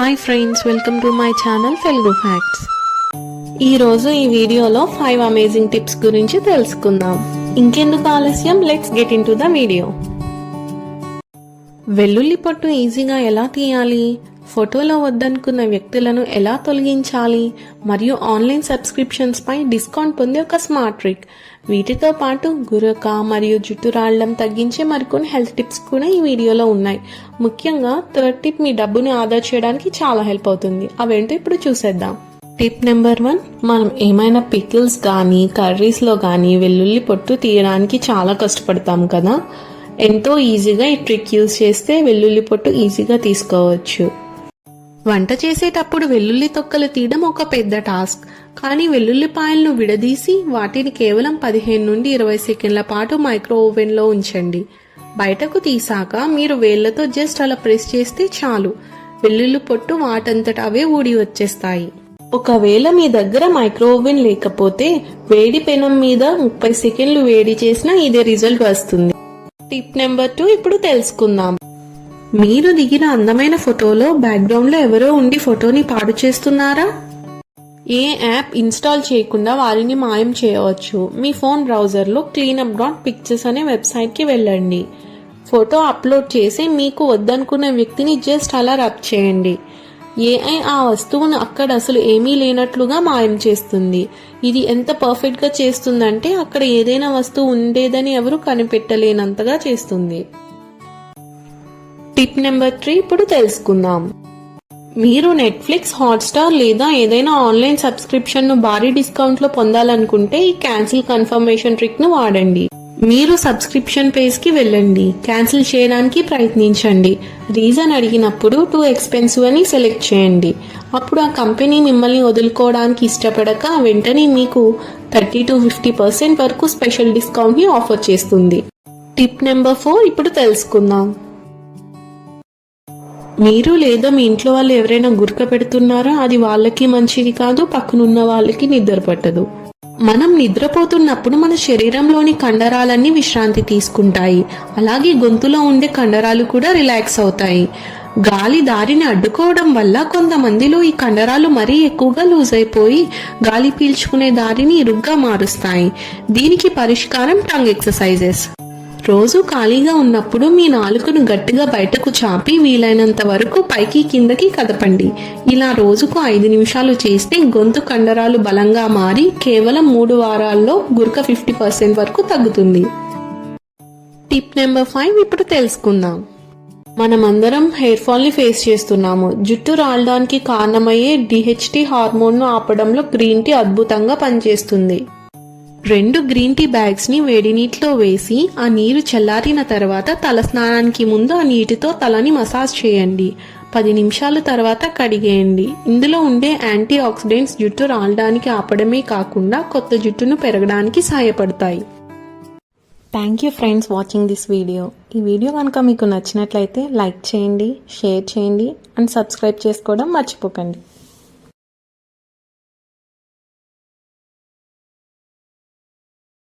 Hi friends welcome to my channel Telugu facts ఈరోజు ఈ వీడియోలో ఫైవ్ అమేజింగ్ టిప్స్ గురించి తెలుసుకుందాం. ఇంకెందుకు ఆలస్యం? Let's get into the video వెల్లుల్లి పట్టు ఈజీగా ఎలా తీయాలి? ఫోటోలో వద్దనుకున్న వ్యక్తులను ఎలా తొలగించాలి? మరియు ఆన్లైన్ సబ్స్క్రిప్షన్స్ పై డిస్కౌంట్ పొందే ఒక స్మార్ట్ ట్రిక్. వీటితో పాటు గురక మరియు జుట్టు రాళ్ళం తగ్గించే మరికొన్ని హెల్త్ టిప్స్ కూడా ఈ వీడియోలో ఉన్నాయి. ముఖ్యంగా థర్డ్ టిప్ మీ డబ్బుని ఆదా చేయడానికి చాలా హెల్ప్ అవుతుంది. అవేంటో ఇప్పుడు చూసేద్దాం. టిప్ నెంబర్ వన్ మనం ఏమైనా పికిల్స్ కానీ కర్రీస్లో కానీ వెల్లుల్లి పొట్టు తీయడానికి చాలా కష్టపడతాం కదా? ఎంతో ఈజీగా ఈ ట్రిక్ యూజ్ చేస్తే వెల్లుల్లి పొట్టు ఈజీగా తీసుకోవచ్చు. వంట చేసేటప్పుడు వెల్లుల్లి తొక్కలు తీయడం ఒక పెద్ద టాస్క్. కానీ వెల్లుల్లిపాయలను విడదీసి వాటిని కేవలం పదిహేను నుండి ఇరవై సెకండ్ల పాటు మైక్రో ఓవెన్లో ఉంచండి. బయటకు తీసాక మీరు వేళ్ళతో జస్ట్ అలా ప్రెస్ చేస్తే చాలు. వెల్లుల్లి పొట్టు వాటంతట అవే ఊడి వచ్చేస్తాయి. ఒకవేళ మీ దగ్గర మైక్రో ఓవెన్ లేకపోతే వేడి పెనం మీద ముప్పై సెకండ్లు వేడి చేసినా ఇదే రిజల్ట్ వస్తుంది. టిప్ నెంబర్ టూ ఇప్పుడు తెలుసుకుందాం. మీరు దిగిన అందమైన ఫోటోలో బ్యాక్గ్రౌండ్లో ఎవరో ఉండి ఫోటోని పాడు చేస్తున్నారా? ఏ యాప్ ఇన్స్టాల్ చేయకుండా వారిని మాయం చేయవచ్చు? మీ ఫోన్ బ్రౌజర్లో క్లీనప్ డాట్ పిక్చర్స్ అనే వెబ్సైట్కి వెళ్ళండి. ఫోటో అప్లోడ్ చేసి మీకు వద్దనుకున్న వ్యక్తిని జస్ట్ అలా రబ్ చేయండి. ఏఐ ఆ వస్తువును అక్కడ అసలు ఏమీ లేనట్లుగా మాయం చేస్తుంది. ఇది ఎంత పర్ఫెక్ట్గా చేస్తుందంటే అక్కడ ఏదైనా వస్తువు ఉండేదని ఎవరు కనిపెట్టలేనంతగా చేస్తుంది. టిప్ నెంబర్ త్రీ ఇప్పుడు తెలుసుకుందాం. మీరు నెట్ఫ్లిక్స్ హాట్స్టార్ లేదా ఏదైనా ఆన్లైన్ సబ్స్క్రిప్షన్ను భారీ డిస్కౌంట్లో పొందాలనుకుంటే ఈ క్యాన్సిల్ కన్ఫర్మేషన్ ట్రిక్ను వాడండి. మీరు సబ్స్క్రిప్షన్ పేజ్కి వెళ్ళండి. క్యాన్సిల్ చేయడానికి ప్రయత్నించండి. రీజన్ అడిగినప్పుడు టూ ఎక్స్పెన్సివ్ అని సెలెక్ట్ చేయండి. అప్పుడు ఆ కంపెనీ మిమ్మల్ని వదులుకోవడానికి ఇష్టపడక వెంటనే మీకు థర్టీ టు ఫిఫ్టీ పర్సెంట్ వరకు స్పెషల్ డిస్కౌంట్ని ఆఫర్ చేస్తుంది. టిప్ నెంబర్ ఫోర్ ఇప్పుడు తెలుసుకుందాం. మీరు లేదా మీ ఇంట్లో వాళ్ళు ఎవరైనా గురక పెడుతున్నారా? అది వాళ్ళకి మంచిది కాదు పక్కనున్న వాళ్ళకి నిద్ర పట్టదు. మనం నిద్రపోతున్నప్పుడు మన శరీరంలోని కండరాలన్నీ విశ్రాంతి తీసుకుంటాయి. అలాగే గొంతులో ఉండే కండరాలు కూడా రిలాక్స్ అవుతాయి. గాలి దారిని అడ్డుకోవడం వల్ల కొంతమందిలో ఈ కండరాలు మరీ ఎక్కువగా లూజ్ అయిపోయి గాలి పీల్చుకునే దారిని ఇరుగ్గా మారుస్తాయి. దీనికి పరిష్కారం టంగ్ ఎక్సర్సైజెస్ రోజు ఖాళీగా ఉన్నప్పుడు మీ నాలుకను గట్టిగా బయటకు చాపి వీలైనంత వరకు పైకి కిందకి కదపండి. ఇలా రోజుకు ఐదు నిమిషాలు చేస్తే గొంతు కండరాలు బలంగా మారి కేవలం మూడు వారాల్లో గురక ఫిఫ్టీ పర్సెంట్ వరకు తగ్గుతుంది. టిప్ నెంబర్ ఫైవ్ ఇప్పుడు తెలుసుకుందాం. మనమందరం హెయిర్ ఫాల్ని ఫేస్ చేస్తున్నాము. జుట్టు రాలడానికి కారణమయ్యే డిహెచ్టి హార్మోన్ను ఆపడంలో గ్రీన్ టీ అద్భుతంగా పనిచేస్తుంది. రెండు గ్రీన్ టీ బ్యాగ్స్ని వేడి నీటిలో వేసి ఆ నీరు చల్లారిన తర్వాత తల స్నానానికి ముందు ఆ నీటితో తలని మసాజ్ చేయండి. పది నిమిషాల తర్వాత కడిగేయండి. ఇందులో ఉండే యాంటీ ఆక్సిడెంట్స్ జుట్టు రాలడానికి ఆపడమే కాకుండా కొత్త జుట్టును పెరగడానికి సహాయపడతాయి. Thank you friends watching this video ఈ వీడియో కనుక మీకు నచ్చినట్లయితే లైక్ చేయండి షేర్ చేయండి అండ్ సబ్స్క్రైబ్ చేసుకోవడం మర్చిపోకండి.